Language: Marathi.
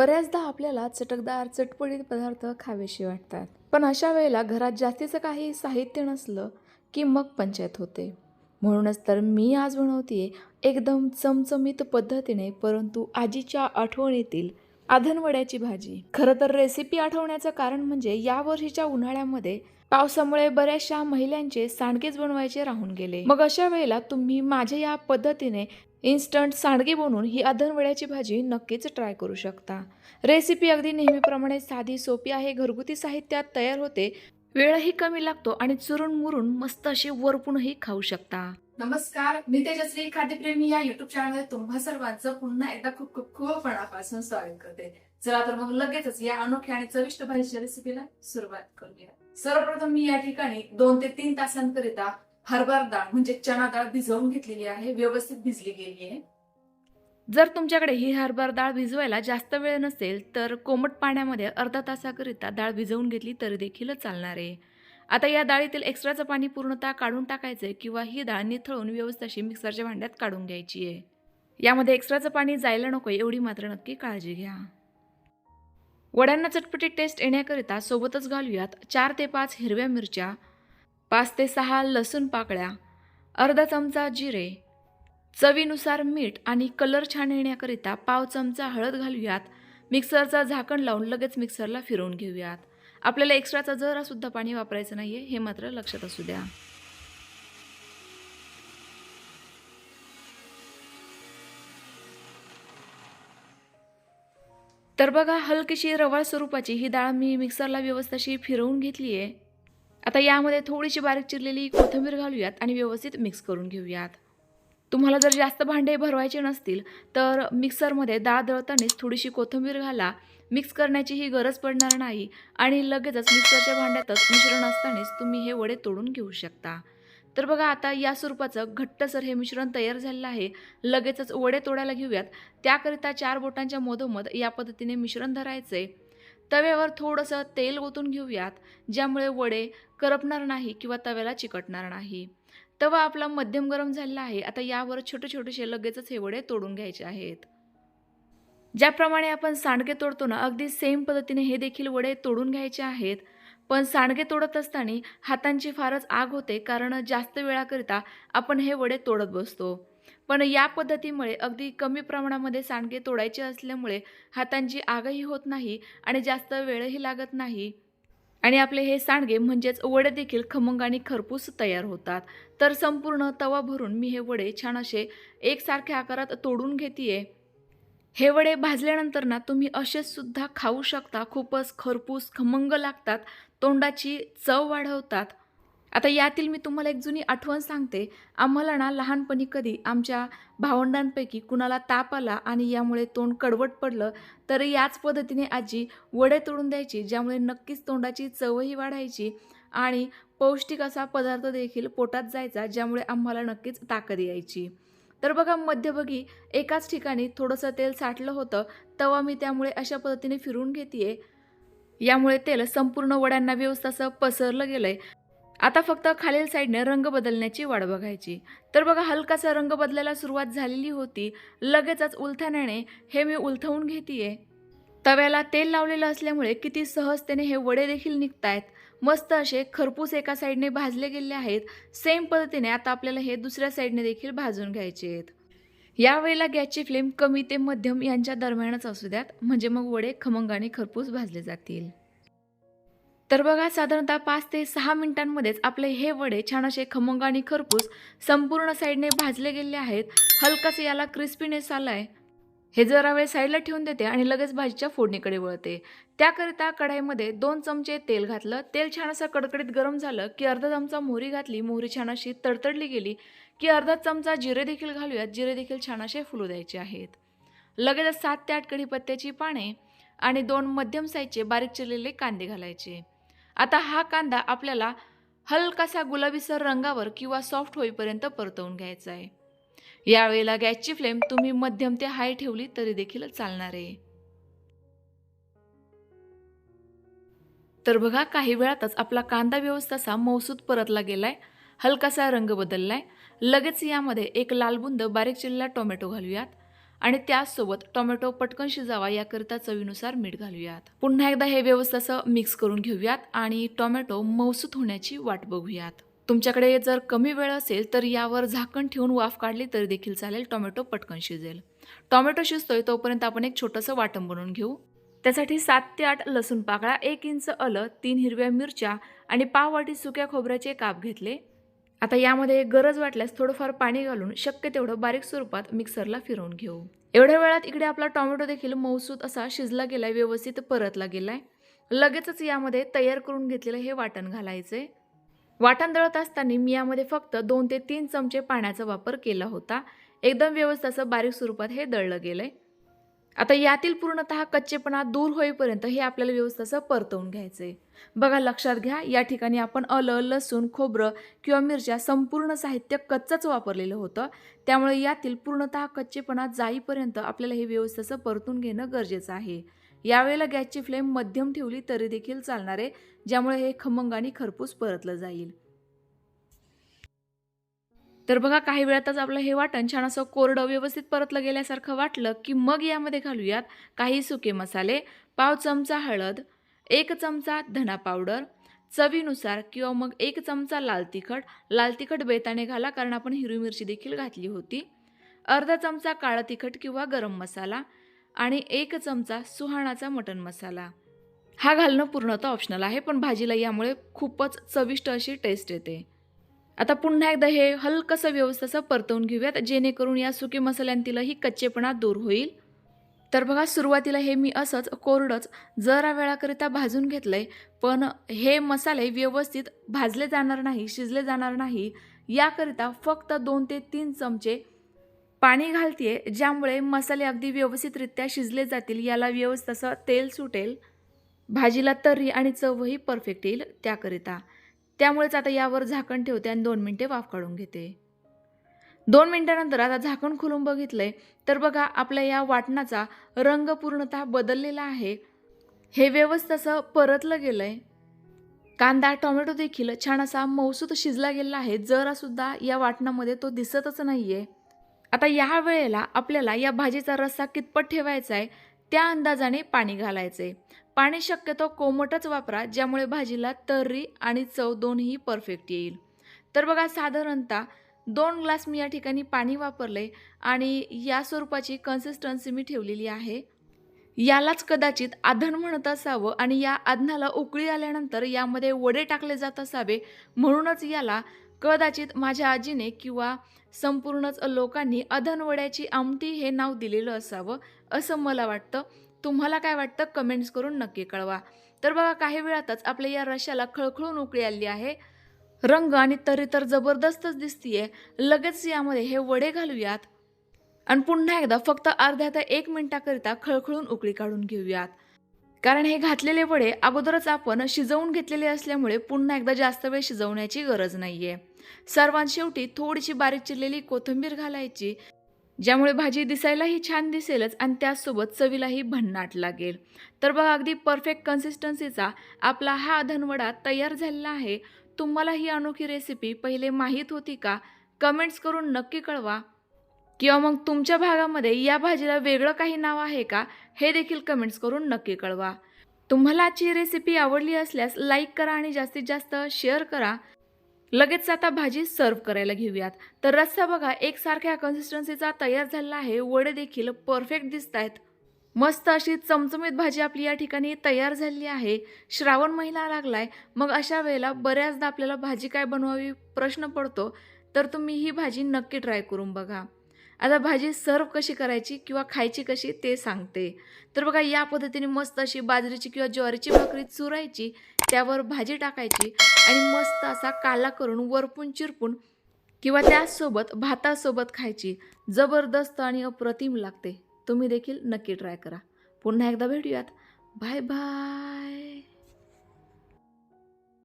बऱ्याचदा आपल्याला चटकदार चटपटीत पदार्थ खावेसे वाटतात. पण अशा वेळेला घरात जास्तीचं काही साहित्य नसलं की मग पंचायत होते. म्हणूनच तर मी आज बनवते एकदम चमचमीत पद्धतीने परंतु आजीच्या आठवणीतील आधनवड्याची भाजी. खरं तर रेसिपी आठवण्याचं कारण म्हणजे या वर्षीच्या उन्हाळ्यामध्ये पावसामुळे बऱ्याचशा महिलांचे सांडगेच बनवायचे राहून गेले. मग अशा वेळेला तुम्ही माझ्या या पद्धतीने इन्स्टंट सांडगे बनवून ही अधनवड्याची भाजी नक्कीच ट्राय करू शकता. रेसिपी अगदी नेहमीप्रमाणे साधी सोपी आहे. घरगुती साहित्यात तयार होते. वेळही कमी लागतो आणि चुरून मुरून मस्त अशी वरपूनही खाऊ शकता. नमस्कार मी तेजश्री खाद्यप्रेमी या युट्यूब चॅनलमध्ये तुम्हा सर्वांचं पुन्हा एकदा खूप खूप खूप मनापासून स्वागत करते. चला तर मग लगेचच या अनोख्या आणि चविष्ट भाजीच्या रेसिपीला सुरुवात करूया. सर्वप्रथम मी या ठिकाणी दोन ते तीन तासांकरिता हरभर डाळ म्हणजे चना डाळ भिजवून घेतलेली आहे व्यवस्थित भिजली गेली आहे. जर तुमच्याकडे ही हरभर डाळ भिजवायला जास्त वेळ नसेल तर कोमट पाण्यामध्ये अर्धा तासाकरिता डाळ भिजवून घेतली तरी देखील चालणार आहे. आता या डाळीतील एक्स्ट्राचं पाणी पूर्णतः काढून टाकायचं किंवा ही डाळ निथळून व्यवस्थित अशी मिक्सरच्या भांड्यात काढून घ्यायची आहे. यामध्ये एक्स्ट्राचं पाणी जायला नको एवढी मात्र नक्की काळजी घ्या. वड्यांना चटपटी टेस्ट येण्याकरिता सोबतच घालूयात चार ते पाच हिरव्या मिरच्या पाच ते सहा लसूण पाकळ्या अर्धा चमचा जिरे चवीनुसार मीठ आणि कलर छान येण्याकरिता पाव चमचा हळद घालूयात. मिक्सरचा झाकण लावून लगेच मिक्सरला फिरवून घेऊयात. आपल्याला एक्स्ट्राचा जरासुद्धा पाणी वापरायचं नाही आहे हे मात्र लक्षात असू द्या. तर बघा हलकीशी रवाळ स्वरूपाची ही डाळ मी मिक्सरला व्यवस्थाशी फिरवून घेतली आहे आता यामध्ये थोडीशी बारीक चिरलेली कोथिंबीर घालूयात आणि व्यवस्थित मिक्स करून घेऊयात. तुम्हाला जर जास्त भांडे भरवायचे नसतील तर मिक्सरमध्ये डाळ दळतानाच थोडीशी कोथिंबीर घाला. मिक्स करण्याची ही गरज पडणार नाही आणि लगेचच मिक्सरच्या भांड्यातच मिश्रण असतानाच तुम्ही हे वडे तोडून घेऊ शकता. तर बघा आता या स्वरूपाचं घट्टसर हे मिश्रण तयार झालेलं आहे. लगेचच वडे तोडायला घेऊयात. त्याकरिता चार बोटांच्या मधोमध या पद्धतीने मिश्रण धरायचे तव्यावर थोडंसं तेल ओतून घेऊयात ज्यामुळे वडे करपणार नाही किंवा तव्याला चिकटणार नाही. तवा आपला मध्यम गरम झालेला आहे. आता यावर छोटे छोटेसे लगेचच हे वडे तोडून घ्यायचे आहेत. ज्याप्रमाणे आपण सांडगे तोडतो ना अगदी सेम पद्धतीने हे देखील वडे तोडून घ्यायचे आहेत. पण सांडगे तोडत असताना हातांची फारच आग होते कारण जास्त वेळाकरिता आपण हे वडे तोडत बसतो. पण या पद्धतीमुळे अगदी कमी प्रमाणामध्ये सांडगे तोडायचे असल्यामुळे हातांची आगही होत नाही आणि जास्त वेळही लागत नाही. आणि आपले हे सांडगे म्हणजेच वडे देखील खमंग आणि खरपूस तयार होतात. तर संपूर्ण तवा भरून मी हे वडे छान असे एकसारख्या आकारात तोडून घेते हे वडे भाजल्यानंतर ना तुम्ही असेच सुद्धा खाऊ शकता. खूपच खरपूस खमंग लागतात. तोंडाची चव वाढवतात. आता यातील मी तुम्हाला एक जुनी आठवण सांगते. आम्हाला ना लहानपणी कधी आमच्या भावंडांपैकी कुणाला ताप आला आणि यामुळे तोंड कडवट पडलं तर याच पद्धतीने आजी वडे तोडून द्यायची ज्यामुळे नक्कीच तोंडाची चवही वाढायची आणि पौष्टिक असा पदार्थ देखील पोटात जायचा ज्यामुळे आम्हाला नक्कीच ताकद यायची. तर बघा मध्यभागी एकाच ठिकाणी थोडंसं तेल साठलं होतं तेव्हा मी त्यामुळे अशा पद्धतीने फिरून घेते यामुळे तेल संपूर्ण वड्यांना व्यवस्थासह असं पसरलं गेलंय. आता फक्त खालील साईडने रंग बदलण्याची वाट बघायची. तर बघा हलकासा रंग बदलायला सुरुवात झालेली होती. लगेचच उलथाण्याने हे मी उलथवून घेते तव्याला तेल लावलेलं असल्यामुळे किती सहजतेने हे वडे देखील निघतायत. मस्त असे खरपूस एका साईडने भाजले गेले आहेत. सेम पद्धतीने आता आपल्याला हे दुसऱ्या साईडने देखील भाजून घ्यायचे आहेत. यावेळेला गॅसची फ्लेम कमी ते मध्यम यांच्या दरम्यानच असू द्यात. म्हणजे मग वडे खमंगाने खरपूस भाजले जातील. तर बघा साधारणतः पाच ते सहा मिनिटांमध्येच आपले हे वडे छान असे खमंग आणि खरपूस संपूर्ण साईडने भाजले गेले आहेत. हलकासे याला क्रिस्पीनेस आहे हे जरा वेळ साईडला ठेवून देते आणि लगेच भाजीच्या फोडणीकडे वळते. त्याकरिता कढाईमध्ये दोन चमचे तेल घातलं. तेल छान असं कडकडीत गरम झालं की अर्धा चमचा मोहरी घातली. मोहरी छान अशी तडतडली गेली की अर्धा चमचा जिरे देखील घालूयात. जिरे देखील छान असे फुलू द्यायचे आहेत. लगेचच सात ते आठ कढीपत्त्याची पाने आणि दोन मध्यम साईजचे बारीक चिरलेले कांदे घालायचे. आता हा कांदा आपल्याला हलकासा गुलाबीसर रंगावर किंवा सॉफ्ट होईपर्यंत परतवून घ्यायचा आहे. यावेळेला गॅसची फ्लेम तुम्ही मध्यम ते हाय ठेवली तरी देखील चालणार आहे. तर बघा काही वेळातच आपला कांदा व्यवस्था असा मौसूद परतला गेलाय. हलकासा रंग बदललाय. लगेच यामध्ये एक लालबुंद बारीक चिरलेला टोमॅटो घालूयात. आणि त्याचसोबत टोमॅटो पटकन शिजावा याकरिता चवीनुसार मीठ घालूयात. पुन्हा एकदा हे व्यवस्थित असं मिक्स करून घेऊयात आणि टोमॅटो मौसूत होण्याची वाट बघूयात. तुमच्याकडे जर कमी वेळ असेल तर यावर झाकण ठेवून वाफ काढली तरी देखील चालेल टोमॅटो पटकन शिजेल. टोमॅटो शिजतोय तोपर्यंत आपण एक छोटंसं वाटण बनवून घेऊ. त्यासाठी सात ते आठ लसूण पाकळा एक इंच आलं तीन हिरव्या मिरच्या आणि पाव वाटी सुक्या खोबऱ्याचे काप घेतले. आता यामध्ये गरज वाटल्यास थोडंफार पाणी घालून शक्य तेवढं बारीक स्वरूपात मिक्सरला फिरवून घेऊ. एवढ्या वेळात इकडे आपला टोमॅटो देखील मौसूद असा शिजला गेलाय व्यवस्थित परतला गेलाय. लगेचच यामध्ये तयार करून घेतलेलं हे वाटण घालायचंय. वाटण दळत असताना मी यामध्ये फक्त दोन ते तीन चमचे पाण्याचा वापर केला होता. एकदम व्यवस्थित असं बारीक स्वरूपात हे दळलं गेलंय. आता यातील पूर्णतः कच्चेपणा दूर होईपर्यंत हे आपल्याला व्यवस्थित असं परतवून आहे बघा लक्षात घ्या या ठिकाणी आपण आलं लसूण खोबरं किंवा मिरच्या संपूर्ण साहित्य कच्चंच वापरलेलं होतं. त्यामुळे यातील पूर्णतः कच्चेपणा जाईपर्यंत आपल्याला हे व्यवस्थित असं परतून घेणं गरजेचं आहे. यावेळेला गॅसची फ्लेम मध्यम ठेवली तरी देखील चालणार आहे ज्यामुळे हे खमंग आणि खरपूस परतलं जाईल. तर बघा काही वेळातच आपलं हे वाटण छान असं कोरडं व्यवस्थित परतलं गेल्यासारखं वाटलं की मग यामध्ये घालूयात काही सुके मसाले पाव चमचा हळद एक चमचा धना पावडर चवीनुसार किंवा मग एक चमचा लाल तिखट. लाल तिखट बेताने घाला कारण आपण हिरवी मिरची देखील घातली होती. अर्धा चमचा काळा तिखट किंवा गरम मसाला आणि एक चमचा सुहाणाचा मटण मसाला. हा घालणं पूर्णतः ऑप्शनल आहे पण भाजीला यामुळे खूपच चविष्ट अशी टेस्ट येते. आता पुन्हा एकदा हे हलकंसं व्यवस्थित असं परतवून घेऊयात. जेणेकरून या सुकी मसाल्यांतीलही कच्चेपणा दूर होईल. तर बघा सुरुवातीला हे मी असंच कोरडंच जरा वेळाकरिता भाजून घेतलं आहे पण हे मसाले व्यवस्थित भाजले जाणार नाही शिजले जाणार नाही. याकरिता फक्त दोन ते तीन चमचे पाणी घालते ज्यामुळे मसाले अगदी व्यवस्थितरित्या शिजले जातील याला व्यवस्थित असं तेल सुटेल. भाजीला तर्री आणि चवही परफेक्ट येईल त्याकरिता. त्यामुळेच आता यावर झाकण ठेवते आणि दोन मिनटे वाफ काढून घेते. दोन मिनटानंतर आता झाकण खोलून बघितलंय तर बघा आपल्या या वाटणाचा रंग पूर्णतः बदललेला आहे. हे व्यवस्थित असं परतलं गेलंय. कांदा टोमॅटो देखील छान असा मौसूत शिजला गेलेला आहे जरासुद्धा या वाटणामध्ये तो दिसतच नाहीये. आता या वेळेला आपल्याला या भाजीचा रस्सा कितपत ठेवायचा आहे त्या अंदाजाने पाणी घालायचे पाणी शक्यतो कोमटच वापरा ज्यामुळे भाजीला तर्री आणि चव दोन्ही परफेक्ट येईल. तर बघा साधारणतः दोन ग्लास मी या ठिकाणी पाणी वापरले आणि या स्वरूपाची कन्सिस्टन्सी मी ठेवलेली आहे. यालाच कदाचित आधण म्हणत असावं आणि या आधणाला उकळी आल्यानंतर यामध्ये वडे टाकले जात असावे म्हणूनच याला कदाचित माझ्या आजीने किंवा संपूर्णच लोकांनी अधनवड्याची आमटी हे नाव दिलेलं असावं असं मला वाटतं. तुम्हाला काय वाटतं? कमेंट्स करून नक्की कळवा. तर बघा काही वेळातच आपल्या या रश्याला खळखळून उकळी आली आहे. रंग आणि तरी तर जबरदस्तच दिसतीये. लगेच यामध्ये हे वडे घालूयात. आणि पुन्हा एकदा फक्त अर्ध्या ते एक मिनिटाकरिता खळखळून उकळी काढून घेऊयात. कारण हे घातलेले वडे अगोदरच आपण शिजवून घेतलेले असल्यामुळे पुन्हा एकदा जास्त वेळ शिजवण्याची गरज नाहीये. सर्वात शेवटी थोडीशी बारीक चिरलेली कोथिंबीर घालायची. ज्यामुळे भाजी दिसायलाही छान दिसेलच आणि त्याचसोबत चवीलाही भन्नाट लागेल. तर बघा अगदी परफेक्ट कन्सिस्टन्सीचा आपला हा धनवडा तयार झालेला आहे. तुम्हाला ही अनोखी रेसिपी पहिले माहीत होती का? कमेंट्स करून नक्की कळवा. किंवा मग तुमच्या भागामध्ये या भाजीला वेगळं काही नाव आहे का? हे देखील कमेंट्स करून नक्की कळवा. तुम्हाला आजची रेसिपी आवडली असल्यास लाईक करा आणि जास्तीत जास्त शेअर करा. लगेच आता भाजी सर्व करायला घेऊयात. तर रस्सा बघा एकसारख्या कन्सिस्टन्सीचा तयार झालेला आहे. वडे देखील परफेक्ट दिसत आहेत मस्त अशी चमचमीत भाजी आपली या ठिकाणी तयार झालेली आहे. श्रावण महिना लागलाय. मग अशा वेळेला बऱ्याचदा आपल्याला भाजी काय बनवावी प्रश्न पडतो तर तुम्ही ही भाजी नक्की ट्राय करून बघा. आता भाजी सर्व कशी करायची किंवा खायची कशी ते सांगते. तर बघा या पद्धतीने मस्त अशी बाजरीची किंवा ज्वारीची भाकरी चुरायची त्यावर भाजी टाकायची आणि मस्त असा काला करून वरपून चिरपून किंवा त्यासोबत भातासोबत खायची. जबरदस्त आणि अप्रतिम लागते. तुम्ही देखील नक्की ट्राय करा. पुन्हा एकदा भेटूयात. Bye bye.